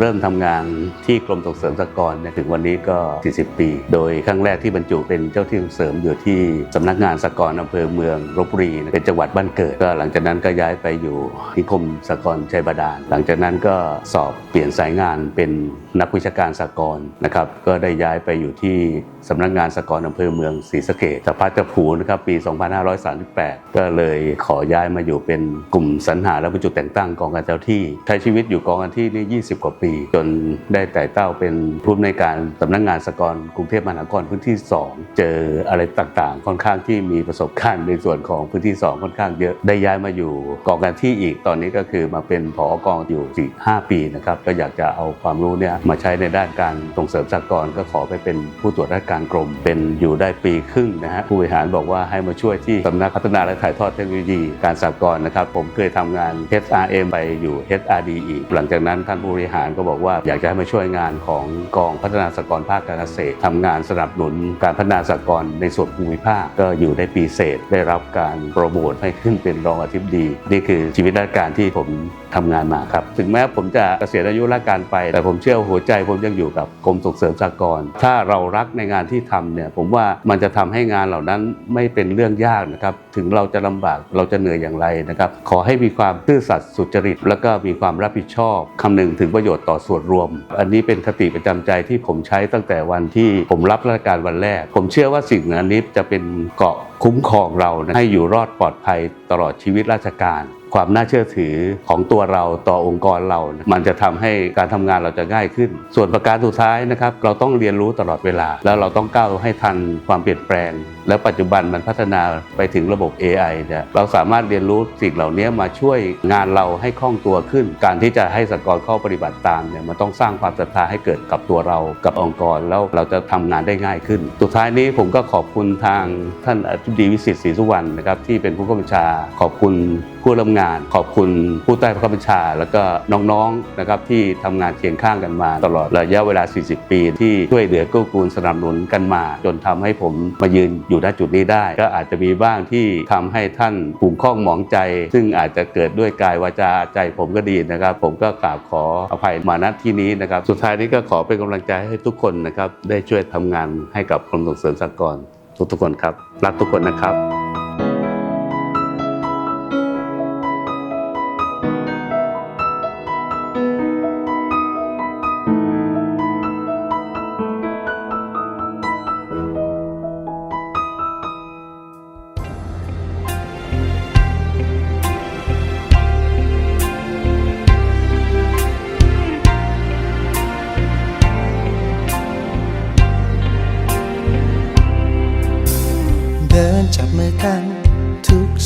เริ่มทำงาน ที่กรมส่งเสริมสหกรณ์เนี่ยถึงวันนี้ก็ 40 ปี โดยครั้งแรกที่บรรจุเป็นเจ้าที่ส่งเสริมอยู่ที่สำนักงานสหกรณ์อำเภอเมืองลบบุรีเป็นจังหวัดบ้านเกิด ก็หลังจากนั้นก็ย้ายไปอยู่นิคมสหกรณ์ชัยบาดาล หลังจากนั้นก็สอบเปลี่ยนสายงานเป็นนักวิชาการสหกรณ์นะครับ ก็ได้ย้ายไปอยู่ที่สำนักงานสหกรณ์อำเภอเมืองศรีสะเกษสภาพจะผูนะครับปี 2538 ก็เลยขอย้ายมาอยู่เป็นกลุ่มสรรหาและบรรจุแต่งตั้งกองการเจ้าที่ใช้ชีวิตอยู่กองการที่นี่ 20 กว่าปี จนได้แต่เต้าเป็นผู้อำนวยการสำนักงานสกรกรุงเทพมหานครพื้นที่ 2 เจออะไรต่างๆ ค่อนข้างที่มีประสบการณ์ในส่วนของพื้นที่ 2 ค่อนข้างเยอะได้ย้ายมาอยู่กองการที่อีกตอนนี้ก็คือมาเป็นผอกองอยู่4-5ปีนะครับก็อยากจะเอาความรู้เนี่ยมาใช้ในด้านการส่งเสริมสกรก็ขอไปเป็นผู้ตรวจราชการกรม เป็นอยู่ได้ปีครึ่งนะฮะผู้บริหารบอกว่าให้มาช่วยที่สำนักพัฒนาและถ่ายทอดเทคโนโลยีการสกรนะครับผมเคยทำงาน HRM ไปอยู่ HRD อีกหลังจากนั้นท่านผู้บริหารก็บอกว่าอยากจะให้มาช่วยยงานของกองพัฒนาสหกรณ์ภาคการเกษตรทำงานสนับสนุนการพัฒนาสหกรณ์ในส่วนภูมิภาคก็อยู่ได้ปีเศษ ได้รับการโปรโมทให้ขึ้นเป็นรองอธิบดี นี่คือชีวิตราชการที่ผมทำงานมาครับ ถึงแม้ผมจะเกษียณอายุราชการไป แต่ผมเชื่อหัวใจผมยังอยู่กับกรมส่งเสริมสหกรณ์ถ้าเรารักในงานที่ทำเนี่ยผมว่ามันจะทำให้งานเหล่านั้นไม่เป็นเรื่องยากนะครับถึงเราจะลำบากเราจะเหนื่อยอย่างไรนะครับขอให้มีความซื่อสัตย์สุจริต แล้วก็มีความรับผิดชอบคำนึงถึงประโยชน์ต่อส่วนรวม อันนี้เป็นคติประจำใจที่ผมใช้ตั้งแต่วันที่ผมรับราชการวันแรก ผมเชื่อว่าสิ่งอันนี้จะเป็นเกาะคุ้มครองเรานะให้อยู่รอดปลอดภัยตลอดชีวิตราชการ ความน่าเชื่อถือของตัวเราต่อองค์กรเรา มันจะทำให้การทำงานเราจะง่ายขึ้น ส่วนประการสุดท้ายนะครับเราต้องเรียนรู้ตลอดเวลา แล้วเราต้องก้าวให้ทันความเปลี่ยนแปลง แล้วปัจจุบันมันพัฒนาไปถึงระบบ AI เนี่ยเราสามารถเรียนรู้สิ่งเหล่านี้มาช่วยงานเราให้คล่องตัวขึ้น การที่จะให้สหกรณ์เข้าปฏิบัติตามเนี่ยมันต้องสร้างความศรัทธาให้เกิดกับตัวเรากับองค์กรแล้วเราจะทำงานได้ง่ายขึ้น สุดท้ายนี้ผมก็ขอบคุณทางท่านอธิบดีวิสิตศรีสุวรรณนะครับที่เป็นผู้กำกับบัญชาขอบคุณผู้ร่วมงาน ขอบคุณผู้ใต้บังคับัญชา แล้วก็น้องๆนะครับที่ทำงานเคียงข้างกันมา ตลอดระยะเวลา 40 ปี ที่ช่วยเหลือเกู้กูลสนับสนุนกันมา จนทำให้ผมมายืนอยู่ณจุดนี้ได้ ก็อาจจะมีบ้างที่ทำให้ท่านผูกข้องหมองใจ ซึ่งอาจจะเกิดด้วยกายวาจาใจผมก็ดีนะครับ ผมก็กราบขออภัยมาณที่นี้นะครับสุดท้ายนี้ก็ขอเป็นกำลังใจให้ทุกคนนะครับได้ช่วยทำงานให้กับกรมส่งเสริมสหกรณ์ทุกๆคนครับ รักทุกคนนะครับ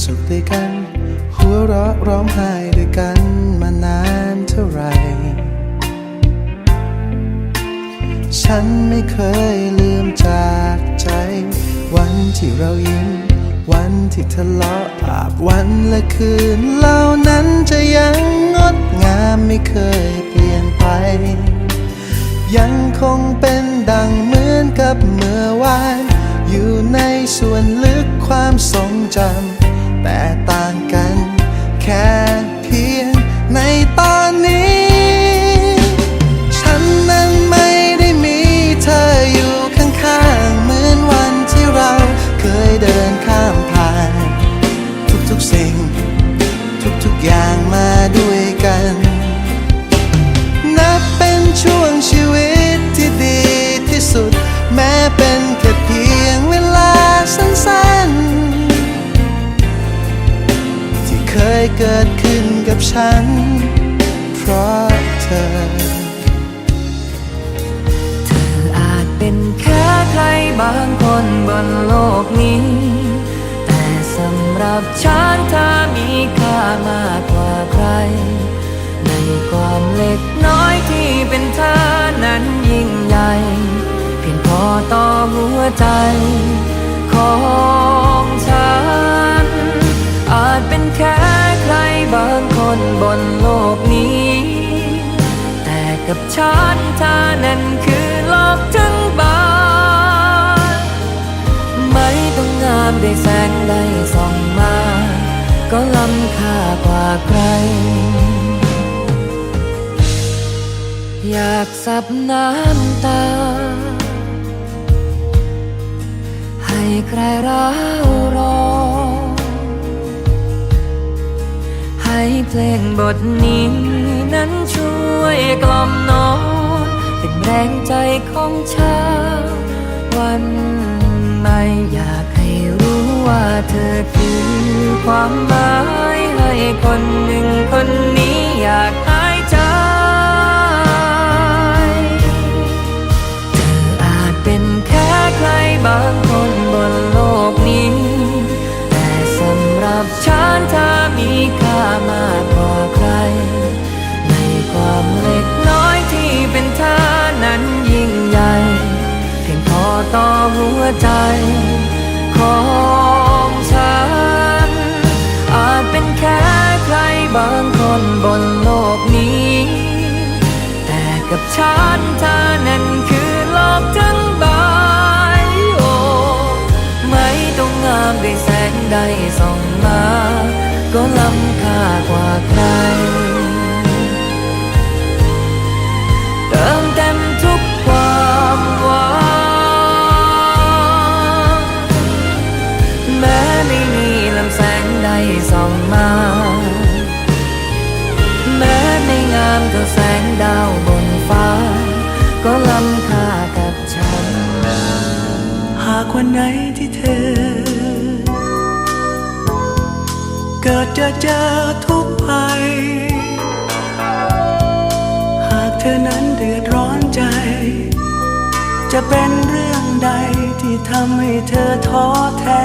สุขด้วยกัน หัวเราะร้องไห้ด้วยกันมานานเท่าไหรฉันไม่เคยลืมจากใจ วันที่เรายิ้ม วันที่ทะเลาะอาบวันและคืนเหล่านั้นจะยังงดงามไม่เคย เคยเกิดขึ้นกับฉัน เพราะเธอ เธออาจเป็นแค่ใครบางคนบนโลกนี้ แต่สำหรับฉันเธอมีค่ามากกว่าใคร ในความเล็กน้อยที่เป็นเธอนั้นยิ่งใหญ่ เพียงพอต่อหัวใจของฉัน อาจเป็นแค่ บางคนบนโลกนี้ แต่กับฉันเธอนั้นคือโลกทั้งใบไม่ต้องงามได้แสงใดส่องมา ก็ล้ำค่ากว่าใคร อยากสับน้ำตา ให้ใครร้าวรอ เพลงบทนี้นั้นช่วยกล่อมนอนเป็นแรงใจของชาววันไม่อยากให้รู้ว่าเธอคือความหมายให้คนหนึ่งคนนี้อยาก ต่อหัวใจของฉัน อาจเป็นแค่ใครบางคนบนโลกนี้ แต่กับฉันเธอนั้นคือโลกทั้งใบโอ้ไม่ต้องงามด้วยแสงใดส่องมา ก็ล้ำค่ากว่าใคร องมา แม้ไม่งามเท่าแสงดาวบนฟ้า ก็ล้ำค่ากับฉัน หากวันไหนที่เธอ เกิดจะเจอทุกภัย หากเธอนั้นเดือดร้อนใจ จะเป็นเรื่องใดที่ทำให้เธอท้อแท้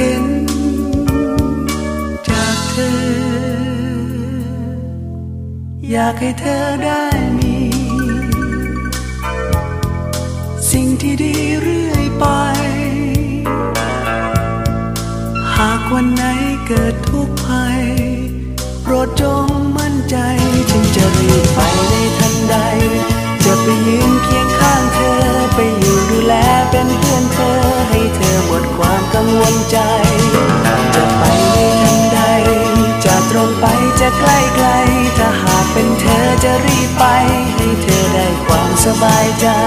เห็นจากเธอ อยากให้เธอได้มี สิ่งที่ดีเรื่อยไป หากวันไหนเกิดทุกข์ภัยโปรดจงมั่นใจฉันจะรีบไปในทันใด จะไปยืนเคียงข้างเธอไปอยู่ดูแลเป็น จะ